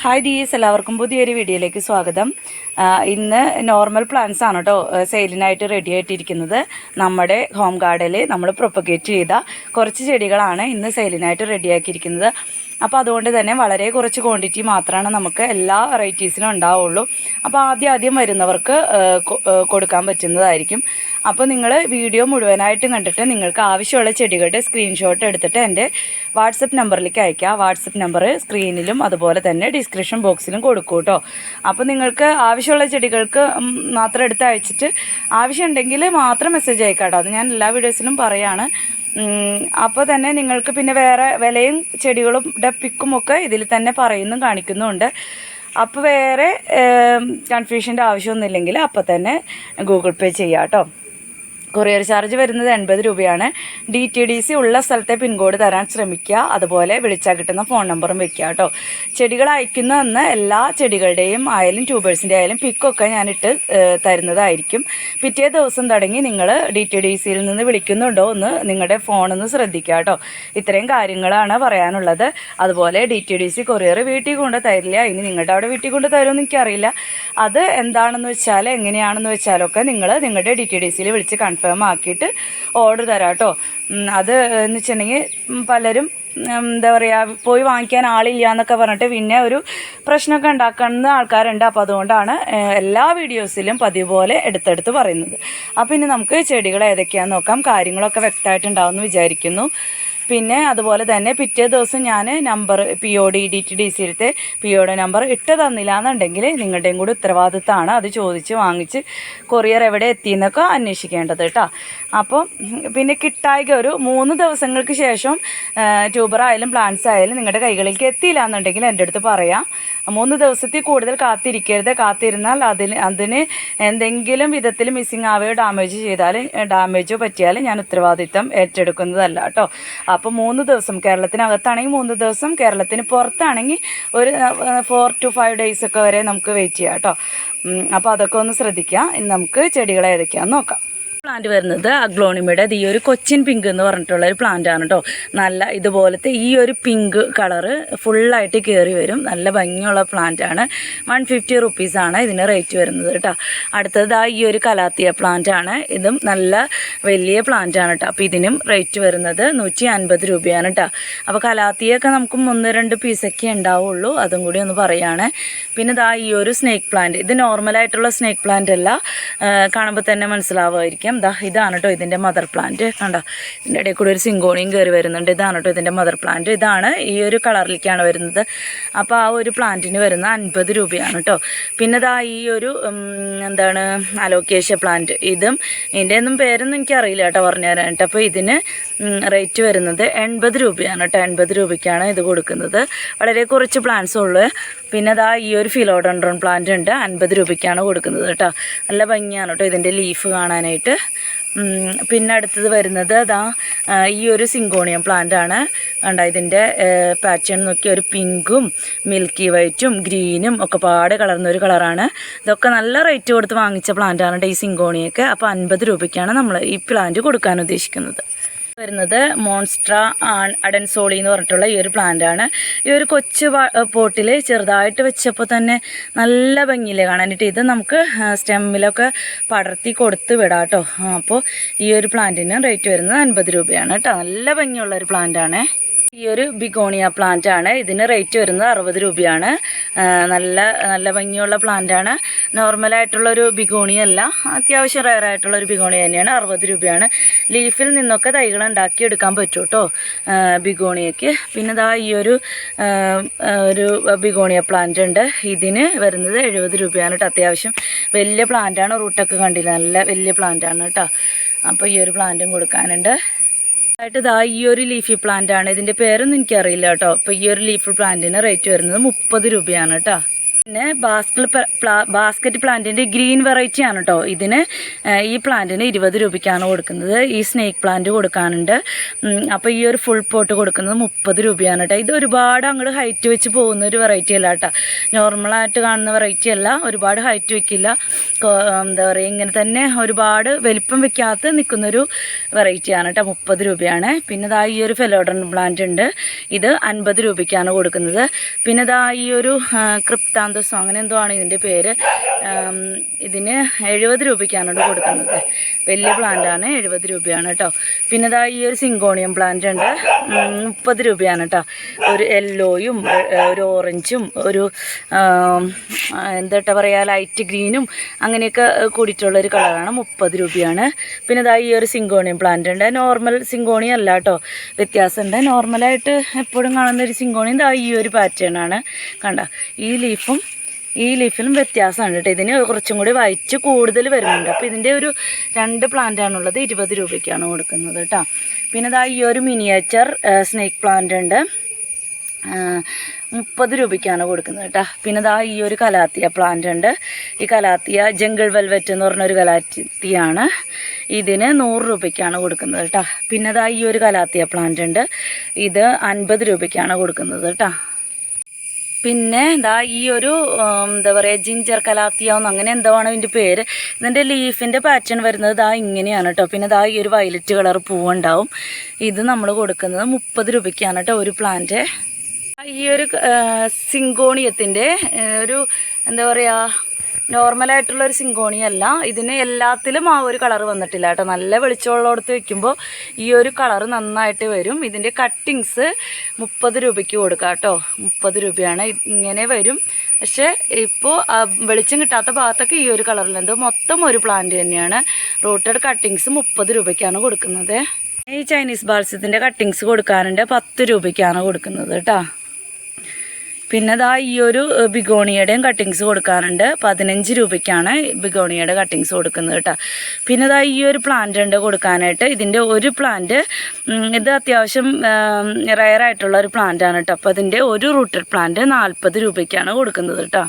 Hi dears എല്ലാവർക്കും പുതിയൊരു വീഡിയോയിലേക്ക് സ്വാഗതം. ഇന്ന് നോർമൽ പ്ലാന്റ്സ് ആണ് കേട്ടോ സെയിലിനായിട്ട് റെഡി ആയിട്ടിരിക്കുന്നത്. നമ്മുടെ ഹോം ഗാർഡനിൽ നമ്മൾ പ്രൊപ്പഗേറ്റ് ചെയ്ത കുറച്ച് ചെടികളാണ് ഇന്ന് സെയിലിനായിട്ട് റെഡിയാക്കിയിരിക്കുന്നത് അപ്പോൾ അതുകൊണ്ട് തന്നെ വളരെ കുറച്ച് ക്വാണ്ടിറ്റി മാത്രമാണ് നമുക്ക് എല്ലാ വെറൈറ്റീസിനും ഉണ്ടാവുള്ളൂ. അപ്പോൾ ആദ്യം ആദ്യം വരുന്നവർക്ക് കൊടുക്കാൻ പറ്റുന്നതായിരിക്കും. അപ്പോൾ നിങ്ങൾ വീഡിയോ മുഴുവനായിട്ടും കണ്ടിട്ട് നിങ്ങൾക്ക് ആവശ്യമുള്ള ചെടികളുടെ സ്ക്രീൻഷോട്ട് എടുത്തിട്ട് എന്റെ വാട്സപ്പ് നമ്പറിലേക്ക് അയക്കുക വാട്സപ്പ് നമ്പർ സ്ക്രീനിലും അതുപോലെ തന്നെ ഡിസ്ക്രിപ്ഷൻ ബോക്സിലും കൊടുക്കും കേട്ടോ അപ്പോൾ നിങ്ങൾക്ക് ആവശ്യമുള്ള ചെടികൾക്ക് മാത്രം എടുത്ത് അയച്ചിട്ട് ആവശ്യമുണ്ടെങ്കിൽ മാത്രം മെസ്സേജ് അയക്കാട്ടോ കേട്ടോ അത് ഞാൻ എല്ലാ വീഡിയോസിലും പറയാണ്. അപ്പോൾ തന്നെ നിങ്ങൾക്ക് പിന്നെ വേറെ വിലയും ചെടികളും ഡപ്പിക്കും ഒക്കെ ഇതിൽ തന്നെ പറയുന്നും കാണിക്കുന്നുമുണ്ട് അപ്പോൾ വേറെ കൺഫ്യൂഷന്റെ ആവശ്യമൊന്നുമില്ലെങ്കിൽ അപ്പോൾ തന്നെ ഗൂഗിൾ പേ ചെയ്യാം കേട്ടോ കൊറിയർ ചാർജ് വരുന്നത് എൺപത് രൂപയാണ്. ഡി ടി ഡി സി ഉള്ള സ്ഥലത്തെ പിൻകോഡ് തരാൻ ശ്രമിക്കുക. അതുപോലെ വിളിച്ചാൽ കിട്ടുന്ന ഫോൺ നമ്പറും വെക്കുക കേട്ടോ. ചെടികൾ അയക്കുന്ന അന്ന് എല്ലാ ചെടികളുടെയും ആയാലും ട്യൂബേഴ്സിന്റെ ആയാലും പിക്കൊക്കെ ഞാനിട്ട് ഇട്ട് തരുന്നതായിരിക്കും. പിറ്റേ ദിവസം തുടങ്ങി നിങ്ങൾ ഡി ടി ഡി സിയിൽ നിന്ന് വിളിക്കുന്നുണ്ടോ ഒന്ന് നിങ്ങളുടെ ഫോണൊന്ന് ശ്രദ്ധിക്കുക കേട്ടോ. ഇത്രയും കാര്യങ്ങളാണ് പറയാനുള്ളത്. അതുപോലെ D T D C courier വീട്ടിൽ കൊണ്ട് തരില്ല. ഇനി നിങ്ങളുടെ അവിടെ വീട്ടിൽ കൊണ്ട് തരുമെന്ന് എനിക്കറിയില്ല. അത് എന്താണെന്ന് വെച്ചാൽ എങ്ങനെയാണെന്ന് വെച്ചാലൊക്കെ നിങ്ങൾ നിങ്ങളുടെ ഡി ടി ഡി സിയിൽ വിളിച്ച് കൺഫേം ആക്കിയിട്ട് ഓർഡർ തരാം കേട്ടോ അത് എന്ന് വെച്ചിട്ടുണ്ടെങ്കിൽ പലരും എന്താ പറയുക പോയി വാങ്ങിക്കാൻ ആളില്ല എന്നൊക്കെ പറഞ്ഞിട്ട് പിന്നെ ഒരു പ്രശ്നമൊക്കെ ഉണ്ടാക്കുന്ന ആൾക്കാരുണ്ട്. അപ്പോൾ അതുകൊണ്ടാണ് എല്ലാ വീഡിയോസിലും പതിവ് പോലെ എടുത്തെടുത്ത് പറയുന്നത്. അപ്പോൾ ഇനി നമുക്ക് ചെടികൾ ഏതൊക്കെയാണെന്ന് നോക്കാം. കാര്യങ്ങളൊക്കെ വ്യക്തമായിട്ടുണ്ടാവുമെന്ന് വിചാരിക്കുന്നു. പിന്നെ അതുപോലെ തന്നെ പിറ്റേ ദിവസം ഞാൻ number P O D D T D സിയിലത്തെ P ഒയുടെ നമ്പർ ഇട്ട് തന്നില്ല എന്നുണ്ടെങ്കിൽ നിങ്ങളുടെയും കൂടി ഉത്തരവാദിത്തമാണ് അത് ചോദിച്ച് വാങ്ങിച്ച് കൊറിയർ എവിടെ എത്തിയെന്നൊക്കെ അന്വേഷിക്കേണ്ടത് കേട്ടോ. അപ്പം പിന്നെ കിട്ടായിക ഒരു മൂന്ന് ദിവസങ്ങൾക്ക് ശേഷം ട്യൂബർ ആയാലും പ്ലാന്റ്സ് ആയാലും നിങ്ങളുടെ കൈകളിലേക്ക് എത്തിയില്ല എന്നുണ്ടെങ്കിൽ എന്റെ അടുത്ത് പറയാം. മൂന്ന് ദിവസത്തിൽ കൂടുതൽ കാത്തിരിക്കരുത്. കാത്തിരുന്നാൽ അതിന് അതിന് എന്തെങ്കിലും വിധത്തിൽ മിസ്സിങ് ആവുകയോ ഡാമേജ് ചെയ്താൽ ഡാമേജോ പറ്റിയാൽ ഞാൻ ഉത്തരവാദിത്തം ഏറ്റെടുക്കുന്നതല്ല കേട്ടോ. അപ്പോൾ മൂന്ന് ദിവസം കേരളത്തിനകത്താണെങ്കിൽ മൂന്ന് ദിവസം കേരളത്തിന് പുറത്താണെങ്കിൽ ഒരു ഫോർ ടു ഫൈവ് ഡേയ്സ് ഒക്കെ വരെ നമുക്ക് വെയിറ്റ് ചെയ്യാം കേട്ടോ അപ്പോൾ അതൊക്കെ ഒന്ന് ശ്രദ്ധിക്കുക നമുക്ക് ചെടികൾ ഏതൊക്കെയാണെന്ന് നോക്കാം. പ്ലാന്റ് വരുന്നത് അഗ്ലോണിമയുടെ ഈ ഒരു കൊച്ചിൻ പിങ്ക് എന്ന് പറഞ്ഞിട്ടുള്ള ഒരു പ്ലാന്റ് ആണ് കേട്ടോ നല്ല ഇതുപോലത്തെ ഈ ഒരു പിങ്ക് കളറ് ഫുള്ളായിട്ട് കയറി വരും. നല്ല ഭംഗിയുള്ള പ്ലാന്റ് ആണ്. വൺ ഫിഫ്റ്റി റുപ്പീസാണ് ഇതിന് റേറ്റ് വരുന്നത് കേട്ടോ അടുത്തത് ആ ഈ ഒരു കലാത്തിയ പ്ലാന്റ് ആണ്. ഇതും നല്ല വലിയ പ്ലാന്റ് ആണ് കേട്ടോ അപ്പോൾ ഇതിനും റേറ്റ് വരുന്നത് നൂറ്റി അൻപത് രൂപയാണ് കേട്ടോ അപ്പോൾ കലാത്തിയൊക്കെ നമുക്ക് ഒന്ന് രണ്ട് പീസൊക്കെ ഉണ്ടാവുള്ളൂ. അതും കൂടി ഒന്ന് പറയുകയാണ് പിന്നെ ഇതാ ഈ ഒരു സ്നേക്ക് പ്ലാന്റ് ഇത് നോർമലായിട്ടുള്ള സ്നേക്ക് പ്ലാന്റ് അല്ല. കാണുമ്പോൾ തന്നെ മനസ്സിലാവുമായിരിക്കും. ദാ ഇതാണ് കേട്ടോ ഇതിന്റെ മദർ പ്ലാന്റ് കണ്ടോ? ഇതിന്റെ ഇടയിൽ കൂടെ ഒരു സിങ്കോണിയും കയറി വരുന്നുണ്ട്. ഇതാണ് കേട്ടോ ഇതിന്റെ മദർ പ്ലാന്റ് ഇതാണ് ഈ ഒരു കളറിലേക്കാണ് വരുന്നത്. അപ്പോൾ ആ ഒരു പ്ലാന്റിന് വരുന്ന അൻപത് രൂപയാണ് കേട്ടോ പിന്നെ ദാ ഈ ഒരു എന്താണ് അലോക്കേഷ്യ പ്ലാന്റ് ഇതും ഇതിന്റെ ഒന്നും പേരൊന്നും എനിക്കറിയില്ല കേട്ടോ പറഞ്ഞു തരാൻ കേട്ടോ അപ്പോൾ ഇതിന് റേറ്റ് വരുന്നത് എൺപത് രൂപയാണ് കേട്ടോ എൺപത് രൂപയ്ക്കാണ് ഇത് കൊടുക്കുന്നത്. വളരെ കുറച്ച് പ്ലാന്റ്സ് ഉള്ളു. പിന്നെ അതാ ഈ ഒരു ഫിലോഡോൺഡ്രോൺ പ്ലാന്റ് ഉണ്ട്. അൻപത് രൂപയ്ക്കാണ് കൊടുക്കുന്നത് കേട്ടോ നല്ല ഭംഗിയാണ് കേട്ടോ ഇതിന്റെ ലീഫ് കാണാനായിട്ട്. പിന്നെ അടുത്തത് വരുന്നത് അതാ ഈ ഒരു സിങ്കോണിയം പ്ലാന്റ് ആണ്. കണ്ട ഇതിന്റെ പാറ്റേൺ നോക്കിയ ഒരു പിങ്കും മിൽക്കി വൈറ്റും ഗ്രീനും ഒക്കെ പാട് കളർന്ന ഒരു കളറാണ് ഇതൊക്കെ നല്ല റേറ്റ് കൊടുത്ത് വാങ്ങിച്ച പ്ലാന്റ് ആണ് ഈ സിങ്കോണിയൊക്കെ. അപ്പോൾ അൻപത് രൂപയ്ക്കാണ് നമ്മൾ ഈ പ്ലാന്റ് കൊടുക്കാൻ ഉദ്ദേശിക്കുന്നത്. വരുന്നത് മോൺസ്ട്ര അഡൻസോളി എന്ന് പറഞ്ഞിട്ടുള്ള ഈ ഒരു പ്ലാന്റ് ആണ്. ഈ ഒരു കൊച്ചു പോട്ടിൽ ചെറുതായിട്ട് വെച്ചപ്പോൾ തന്നെ നല്ല ഭംഗിയില്ലേ കാണാനായിട്ട് ഇത് നമുക്ക് സ്റ്റെമ്മിലൊക്കെ പടർത്തി കൊടുത്ത് വിടാം കേട്ടോ അപ്പോൾ ഈ ഒരു പ്ലാന്റിന് റേറ്റ് വരുന്നത് അൻപത് രൂപയാണ് കേട്ടോ നല്ല ഭംഗിയുള്ള ഒരു പ്ലാന്റ് ആണേ. ഈ ഒരു ബിഗോണിയ പ്ലാന്റ് ആണ്. ഇതിന് റേറ്റ് വരുന്നത് അറുപത് രൂപയാണ്. നല്ല നല്ല ഭംഗിയുള്ള പ്ലാന്റ് ആണ്. നോർമലായിട്ടുള്ള ഒരു ബിഗോണിയ അല്ല. അത്യാവശ്യം റയർ ആയിട്ടുള്ള ഒരു ബിഗോണിയ തന്നെയാണ്. അറുപത് രൂപയാണ്. ലീഫിൽ നിന്നൊക്കെ തൈകൾ ഉണ്ടാക്കി എടുക്കാൻ പറ്റും കേട്ടോ ബിഗോണിയക്ക് പിന്നെ ഇതാ ഈ ഒരു ഒരു ബിഗോണിയ പ്ലാന്റ് ഉണ്ട്. ഇതിന് വരുന്നത് എഴുപത് രൂപയാണ് കേട്ടോ അത്യാവശ്യം വലിയ പ്ലാന്റ് ആണ്. റൂട്ടൊക്കെ കണ്ടില്ല? നല്ല വലിയ പ്ലാന്റ് ആണ് കേട്ടോ അപ്പോൾ ഈ ഒരു പ്ലാന്റും കൊടുക്കാനുണ്ട്. ആയിട്ട് ഇതാ ഈ ഒരു ലീഫി പ്ലാന്റ് ആണ്. ഇതിന്റെ പേരൊന്നും എനിക്കറിയില്ല കേട്ടോ. അപ്പോൾ ഈ ഒരു ലീഫ് പ്ലാന്റിന് റേറ്റ് വരുന്നത് മുപ്പത് രൂപയാണ് കേട്ടോ. പിന്നെ ബാസ്കറ്റ് ബാസ്ക്കറ്റ് പ്ലാന്റിന്റെ ഗ്രീൻ വെറൈറ്റി ആണ് കേട്ടോ ഇതിന് ഈ പ്ലാന്റിന് ഇരുപത് രൂപയ്ക്കാണ് കൊടുക്കുന്നത്. ഈ സ്നേക്ക് പ്ലാന്റ് കൊടുക്കാനുണ്ട്. അപ്പോൾ ഈ ഒരു ഫുൾ പോട്ട് കൊടുക്കുന്നത് മുപ്പത് രൂപയാണ് കേട്ടോ ഇത് ഒരുപാട് അങ്ങോട്ട് ഹൈറ്റ് വെച്ച് പോകുന്ന ഒരു വെറൈറ്റി അല്ല കേട്ടോ നോർമലായിട്ട് കാണുന്ന വെറൈറ്റി അല്ല. ഒരുപാട് ഹൈറ്റ് വെക്കില്ല. എന്താ പറയുക ഇങ്ങനെ തന്നെ ഒരുപാട് വലിപ്പം വെക്കാത്ത നിൽക്കുന്നൊരു വെറൈറ്റിയാണ് കേട്ടോ മുപ്പത് രൂപയാണ്. പിന്നെ ദാ ഈ ഒരു ഫെലോഡൺ പ്ലാന്റ് ഉണ്ട്. ഇത് അൻപത് രൂപയ്ക്കാണ് കൊടുക്കുന്നത്. പിന്നെ ദാ ഈ ഒരു ക്രിപ്താന്തോസോ അങ്ങനെ എന്തോ ആണ് ഇതിന്റെ പേര്. ഇതിന് എഴുപത് രൂപയ്ക്കാണ് കേട്ടോ കൊടുക്കുന്നത്. വലിയ പ്ലാന്റാണ് എഴുപത് രൂപയാണ് കേട്ടോ പിന്നെ ഇതാ ഈ ഒരു സിങ്കോണിയം പ്ലാന്റ് ഉണ്ട്. മുപ്പത് രൂപയാണ് കേട്ടോ ഒരു യെല്ലോയും ഒരു ഓറഞ്ചും ഒരു എന്താ പറയുക ലൈറ്റ് ഗ്രീനും അങ്ങനെയൊക്കെ കൂടിയിട്ടുള്ള ഒരു കളറാണ് മുപ്പത് രൂപയാണ്. പിന്നെ ഇതാ ഈ ഒരു സിങ്കോണിയം പ്ലാന്റ് ഉണ്ട്. നോർമൽ സിങ്കോണിയം അല്ല കേട്ടോ വ്യത്യാസമുണ്ട് നോർമലായിട്ട് എപ്പോഴും കാണുന്ന ഒരു സിങ്കോണിയും ഇതാ ഈ ഒരു പാറ്റേൺ ആണ്. കണ്ട ഈ ലീഫും ഈ ലീഫിലും വ്യത്യാസമുണ്ട് കേട്ടോ. ഇതിന് കുറച്ചും കൂടി വൈറ്റ് കൂടുതൽ വരുന്നുണ്ട്. അപ്പോൾ ഇതിന്റെ ഒരു രണ്ട് പ്ലാന്റ് ആണുള്ളത് ഇരുപത് രൂപയ്ക്കാണ് കൊടുക്കുന്നത് കേട്ടോ. പിന്നെ ഇതാ ഈ ഒരു മിനിയേച്ചർ സ്നേക്ക് പ്ലാന്റ് ഉണ്ട്. മുപ്പത് രൂപയ്ക്കാണ് കൊടുക്കുന്നത് കേട്ടോ. പിന്നെ ഇതാ ഈ ഒരു കലാത്തിയ പ്ലാന്റ് ഉണ്ട്. ഈ കലാത്തിയ ജംഗിൾ വെൽവെറ്റ് എന്ന് പറഞ്ഞൊരു കലാത്തിയാണ്. ഇതിന് നൂറ് രൂപയ്ക്കാണ് കൊടുക്കുന്നത് കേട്ടോ. പിന്നെ ഇതാ ഈ ഒരു കലാത്തിയ പ്ലാന്റ് ഉണ്ട്. ഇത് അൻപത് രൂപയ്ക്കാണ് കൊടുക്കുന്നത് കേട്ടോ. പിന്നെ ദാ ഈ ഒരു എന്താ പറയുക ജിഞ്ചർ കലാത്തിയാവുന്ന അങ്ങനെ എന്തോ ആണ് ഇതിന്റെ പേര്. ഇതിന്റെ ലീഫിന്റെ പാറ്റേൺ വരുന്നത് ഇതാ ഇങ്ങനെയാണ് കേട്ടോ പിന്നെ ഇതാ ഈ ഒരു വയലറ്റ് കളർ പൂവുണ്ടാവും. ഇത് നമ്മൾ കൊടുക്കുന്നത് മുപ്പത് രൂപയ്ക്കാണ് കേട്ടോ ഒരു പ്ലാന്റ് ഈ ഒരു സിങ്കോണിയത്തിന്റെ ഒരു എന്താ പറയുക നോർമലായിട്ടുള്ള ഒരു സിങ്കോണി അല്ല ഇതിന് എല്ലാത്തിലും ആ ഒരു കളർ വന്നിട്ടില്ല കേട്ടോ. നല്ല വെളിച്ചമുള്ളടത്ത് വെക്കുമ്പോൾ ഈ ഒരു കളർ നന്നായിട്ട് വരും. ഇതിന്റെ കട്ടിങ്സ് മുപ്പത് രൂപയ്ക്ക് കൊടുക്കാം കേട്ടോ. മുപ്പത് രൂപയാണ്. ഇങ്ങനെ വരും. പക്ഷേ ഇപ്പോൾ വെളിച്ചം കിട്ടാത്ത ഭാഗത്തൊക്കെ ഈ ഒരു കളറിലുണ്ട് മൊത്തം ഒരു പ്ലാന്റ് തന്നെയാണ്. റൂട്ടഡ് കട്ടിങ്സ് മുപ്പത് രൂപയ്ക്കാണ് കൊടുക്കുന്നത്. ഈ ചൈനീസ് ബാൾസ്യത്തിന്റെ കട്ടിങ്സ് കൊടുക്കാനുണ്ട്. പത്ത് രൂപയ്ക്കാണ് കൊടുക്കുന്നത് കേട്ടോ. പിന്നെ ദാ ഈ ഒരു ബിഗോണിയുടെയും കട്ടിങ്സ് കൊടുക്കാറുണ്ട്. പതിനഞ്ച് രൂപയ്ക്കാണ് ബിഗോണിയുടെ കട്ടിങ്സ് കൊടുക്കുന്നത് കേട്ടോ. പിന്നെ ദാ ഈ ഒരു പ്ലാന്റ് ഉണ്ട് കൊടുക്കാനായിട്ട്. ഇതിന്റെ ഒരു പ്ലാന്റ് ഇത് അത്യാവശ്യം റയർ ആയിട്ടുള്ള ഒരു പ്ലാന്റ് ആണ് കേട്ടോ. അപ്പോൾ അതിന്റെ ഒരു റൂട്ടഡ് പ്ലാന്റ് നാൽപ്പത് രൂപയ്ക്കാണ് കൊടുക്കുന്നത് കേട്ടോ.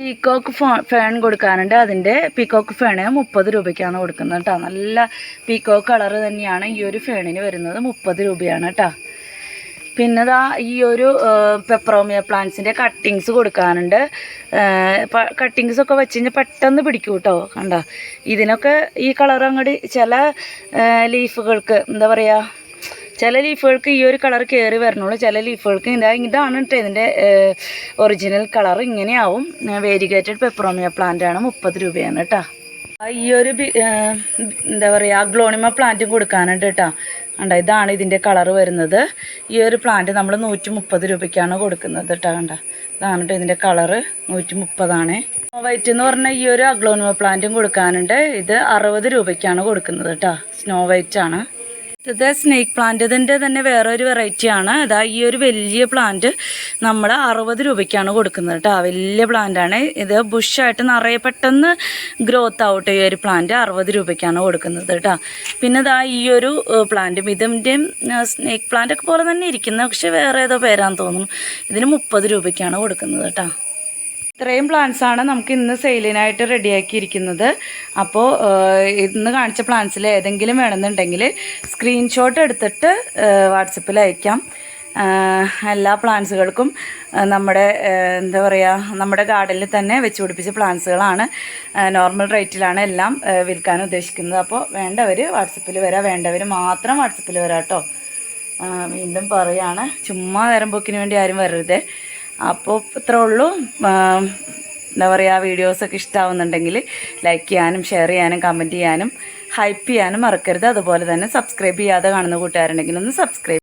പീക്കോക്ക് ഫോ ഫേൺ കൊടുക്കാനുണ്ട് അതിന്റെ പീക്കോക്ക് ഫേണ് മുപ്പത് രൂപയ്ക്കാണ് കൊടുക്കുന്നത് കേട്ടോ. നല്ല പീക്കോക്ക് കളർ തന്നെയാണ് ഈ ഒരു ഫേണിന് വരുന്നത്. മുപ്പത് രൂപയാണ് കേട്ടോ. പിന്നെ ദാ ഈ ഒരു പെപ്പറോമിയ പ്ലാന്റ്സിന്റെ കട്ടിങ്സ് കൊടുക്കാനുണ്ട്. കട്ടിങ്സ് ഒക്കെ വെച്ച് കഴിഞ്ഞാൽ പെട്ടെന്ന് പിടിക്കും കേട്ടോ കണ്ടോ? ഇതിനൊക്കെ ഈ കളർ അങ്ങോട്ട് ചില ലീഫുകൾക്ക് എന്താ പറയുക ചില ലീഫുകൾക്ക് ഈ ഒരു കളർ കയറി വരണുള്ളൂ. ചില ലീഫുകൾക്ക് ഇതാ ഇതാണ് കേട്ടോ ഇതിന്റെ ഒറിജിനൽ കളർ. ഇങ്ങനെയാവും. വേരിഗേറ്റഡ് പെപ്പറോമിയ പ്ലാന്റ് ആണ് മുപ്പത് രൂപയാണ് കേട്ടോ ഈ ഒരു എന്താ പറയുക ഗ്ലോണിമ പ്ലാന്റും കൊടുക്കാനുണ്ട് കേട്ടോ കണ്ട ഇതാണ് ഇതിന്റെ കളർ വരുന്നത്. ഈ ഒരു പ്ലാന്റ് നമ്മൾ നൂറ്റി മുപ്പത് രൂപയ്ക്കാണ് കൊടുക്കുന്നത് കേട്ടോ കണ്ട. ഇതാണ് കേട്ടോ ഇതിന്റെ കളറ് നൂറ്റി മുപ്പതാണ് വൈറ്റ് എന്ന് പറഞ്ഞാൽ ഈ ഒരു അഗ്ലോണിമ പ്ലാന്റും കൊടുക്കാനുണ്ട്. ഇത് അറുപത് രൂപയ്ക്കാണ് കൊടുക്കുന്നത് കേട്ടോ സ്നോ വൈറ്റ് ആണ്. ഇത് സ്നേക്ക് പ്ലാന്റ് ഇതിന്റെ തന്നെ വേറൊരു വെറൈറ്റി ആണ്. അതാ ഈ ഒരു വലിയ പ്ലാന്റ് നമ്മൾ അറുപത് രൂപയ്ക്കാണ് കൊടുക്കുന്നത് കേട്ടോ വലിയ പ്ലാന്റാണ് ഇത് ബുഷായിട്ട് നിറയെ പെട്ടെന്ന് ഗ്രോത്ത് ആവട്ടെ ഈ ഒരു പ്ലാന്റ് അറുപത് രൂപയ്ക്കാണ് കൊടുക്കുന്നത് കേട്ടോ പിന്നെ ഇതാ ഈ ഒരു പ്ലാന്റും ഇതിന്റെയും സ്നേക്ക് പ്ലാന്റ് ഒക്കെ പോലെ തന്നെ ഇരിക്കുന്നത് പക്ഷെ വേറെ ഏതോ പേരാന്ന് തോന്നുന്നു. ഇതിന് മുപ്പത് രൂപയ്ക്കാണ് കൊടുക്കുന്നത് കേട്ടോ ഇത്രയും ആണ് നമുക്ക് ഇന്ന് സെയിലിനായിട്ട് റെഡിയാക്കിയിരിക്കുന്നത് അപ്പോൾ ഇന്ന് കാണിച്ച പ്ലാന്റ്സിൽ ഏതെങ്കിലും വേണമെന്നുണ്ടെങ്കിൽ സ്ക്രീൻഷോട്ട് എടുത്തിട്ട് വാട്സപ്പിൽ അയക്കാം. എല്ലാ പ്ലാന്റ്സുകൾക്കും നമ്മുടെ എന്താ പറയുക നമ്മുടെ ഗാർഡനിൽ തന്നെ വെച്ച് പിടിപ്പിച്ച പ്ലാന്റ്സുകളാണ് നോർമൽ റേറ്റിലാണ് എല്ലാം വിൽക്കാൻ ഉദ്ദേശിക്കുന്നത്. അപ്പോൾ വേണ്ടവർ വാട്സപ്പിൽ വരാം. വേണ്ടവർ മാത്രം വാട്സപ്പിൽ വരാം കേട്ടോ. വീണ്ടും പറയുകയാണ് ചുമ്മാ നേരം പോക്കിന് വേണ്ടി ആരും വരരുതേ. അപ്പോൾ ഇത്രേ ഉള്ളൂ. എന്താ പറയുക വീഡിയോസൊക്കെ ഇഷ്ടമാവുന്നുണ്ടെങ്കിൽ ലൈക്ക് ചെയ്യാനും ഷെയർ ചെയ്യാനും കമന്റ് ചെയ്യാനും ഹൈപ്പ് ചെയ്യാനും മറക്കരുത്. അതുപോലെ തന്നെ സബ്സ്ക്രൈബ് ചെയ്യാതെ കാണുന്ന കൂട്ടുകാരുണ്ടെങ്കിൽ ഒന്ന് സബ്സ്ക്രൈബ്